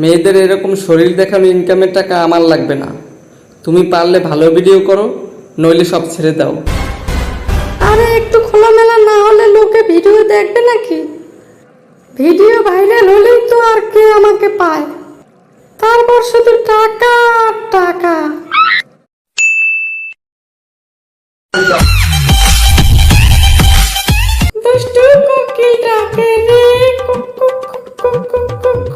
মেয়েদের এরকম শরীর দেখানো ইনকামের টাকা আমার লাগবে না। তুমি পারলে ভালো ভিডিও করো, নইলে সব ছেড়ে দাও। আরে, একটু খোলামেলা না হলে লোকে ভিডিও দেখবে নাকি? ভিডিও ভাইরাল হলেই তো আর কে আমাকে পায়? তারপর শুধু টাকা টাকা। দুষ্টু কুকিটাকে রে কুক কুক কুক কুক।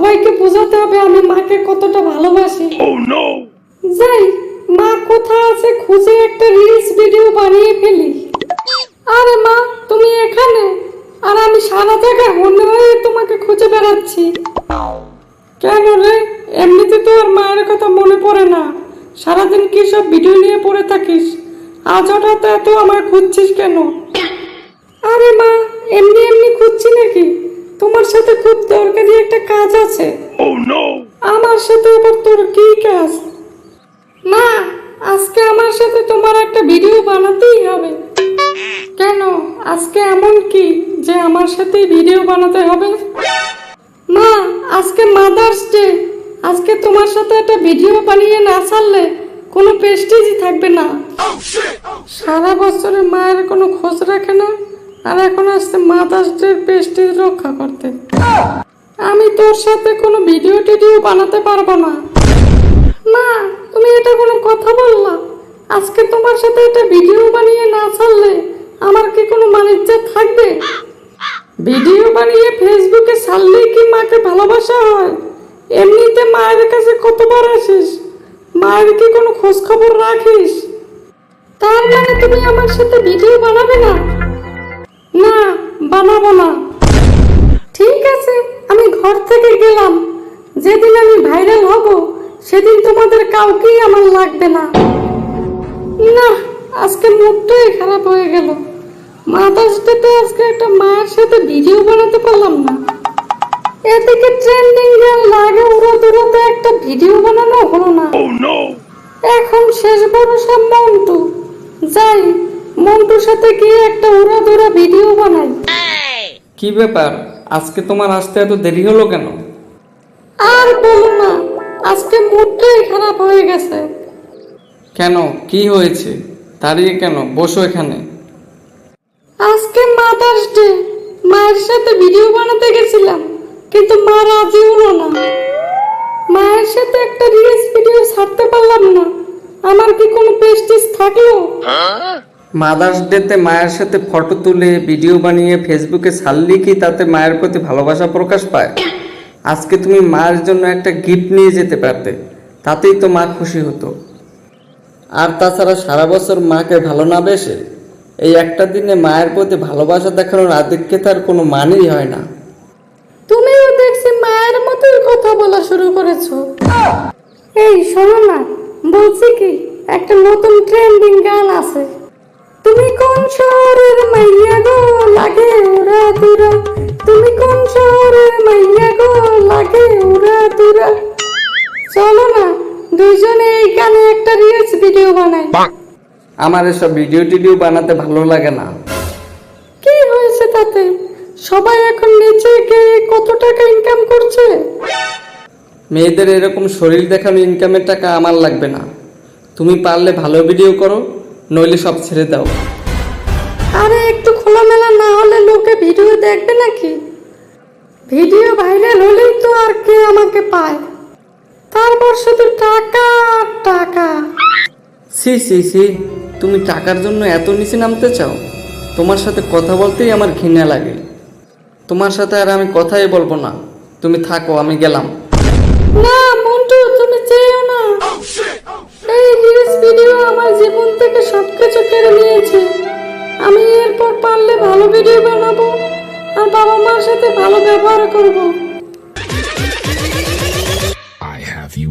সবাইকে বোঝাতে হবে আমি মাকে কতটা ভালোবাসি। যাই মা কোথায় আছে খুঁজে একটা রিলস ভিডিও বানিয়ে ফেলি। আরে মা তুমি এখানে? আর আমি সারা জায়গায় মনে হয়ে তোমাকে খুঁজে বেড়াচ্ছি। কেন রে? এমনিতে তো আর মায়ের কথা মনে পড়ে না। সারাদিন কি সব ভিডিও নিয়ে পড়ে থাকিস? আজ হঠাৎ এত আমার খুঁজছিস কেন? আরে মা এমনি এমনি খুঁজছি নাকি? তোমার সাথে খুব দরকারি একটা কাজ আছে। আমার সাথে এবার তোর কি কাজ? না আজকে আমার সাথে তোমার একটা ভিডিও বানাতেই হবে। কেন? আজকে এমন কি যে আমার সাথে ভিডিও বানাতে হবে? না আজকে মাদার্স ডে। আজকে তোমার সাথে একটা ভিডিও বানিয়ে না ছাড়লে কোনো প্রেস্টিজই থাকবে না। সারা বছরে মায়ের কোনো খোঁজ রাখে না? আর এখন আসছে মাদার্স ডে প্রেস্টিজ রক্ষা করতে। আমি তোর সাথে কোনো ভিডিও টিডিও বানাতে পারব না। না তুমি এটা কোনো কথা বললা? আজকে তোমার সাথে এটা ভিডিও বানিয়ে না ছাড়লে আমার কি কোনো মানিজ্য থাকবে? ভিডিও বানিয়ে ফেসবুকে ছাড়লেই কি মাকে ভালোবাসা হয়? এমনিতে মায়ের কাছে কতবার আসিস? মায়ের কি কোনো খোঁজ খবর রাখিস? তার মানে তুমি আমার সাথে ভিডিও বানাবে না? বানাবো না। ঠিক আছে আমি ঘর থেকে গেলাম। যেদিন আমি ভাইরাল হব সেদিন তোমাদের কাউকেই আমার লাগবে না। না আজকে মুডটাই খারাপ হয়ে গেল। ডেতে আজকে একটা মায়ের সাথে ভিডিও বানাতে পারলাম না। এদিকে ট্রেন্ডিং গান লাগে উড়ো দূরতে একটা ভিডিও বানানো হলো না। এখন শেষ ভরসা মন্টু। যাই মন্টুর সাথে গিয়ে একটা উড়া দুরা ভিডিও বানাই। কি ব্যাপার? আজকে তোমার আসতে এত দেরি হলো কেন? আর বলো না আজকে মুডটাই খারাপ হয়ে গেছে। কেন? কি হয়েছে? দাঁড়িয়ে কেন? বসো এখানে। আজকে মাদার্স ডে মায়ের সাথে ভিডিও বানাতে গেছিলাম কিন্তু মা রাজি হলো না। মায়ের সাথে একটা রিলস ভিডিও ছাড়তে পারলাম না। আমার কি কোনো প্রেস্টিজ থাকল? মাদার্স ডেতে মায়ের সাথে ফটো তুলে ভিডিও বানিয়ে ফেসবুকে ছাড়লে কি তাতে মায়ের প্রতি ভালোবাসা প্রকাশ পায়? আজকে তুমি মায়ের জন্য একটা গিফট নিয়ে যেতে পারতে তাতেই তো মা খুশি হতো। আর তাছাড়া সারা বছর মাকে ভালো না বেসে এই একটা দিনে মায়ের প্রতি ভালোবাসা দেখানোর আধিক্যতার কোনো মানেই হয় না। তুমিও দেখছি মায়ের মতোই কথা বলা শুরু করেছ। এই শোনো না বলছি কি একটা নতুন ট্রেন্ডিং গান আছে। শহরের মাইয়া গো লাগে উড়া দুরা? তুমি কোন শহরের মাইয়া গো লাগে উড়া দুরা? চলো না দুইজনে এই গানে একটা রিলস ভিডিও বানাই। আমার এসব ভিডিও টিডিও বানাতে ভালো লাগে না। কি হয়েছে তাতে? সবাই এখন নিচে গিয়ে কত টাকা ইনকাম করছে? মেয়েদের এরকম শরীর দেখানো ইনকামের টাকা আমার লাগবে না। তুমি পারলে ভালো ভিডিও করো নইলে সব ছেড়ে দাও। ভিডিও দেখবে নাকি? ভিডিও ভাইরাল হলেই তো আর কে আমাকে পায়। তারপর শুধু টাকা টাকা। সি সি সি তুমি টাকার জন্য এত নিচে নামতে চাও? তোমার সাথে কথা বলতেই আমার ঘৃণা লাগে। তোমার সাথে আর আমি কথাই বলব না। তুমি থাকো আমি গেলাম। না খাব আর বাবা মার সাথে ভালো ব্যবহার করব। I have you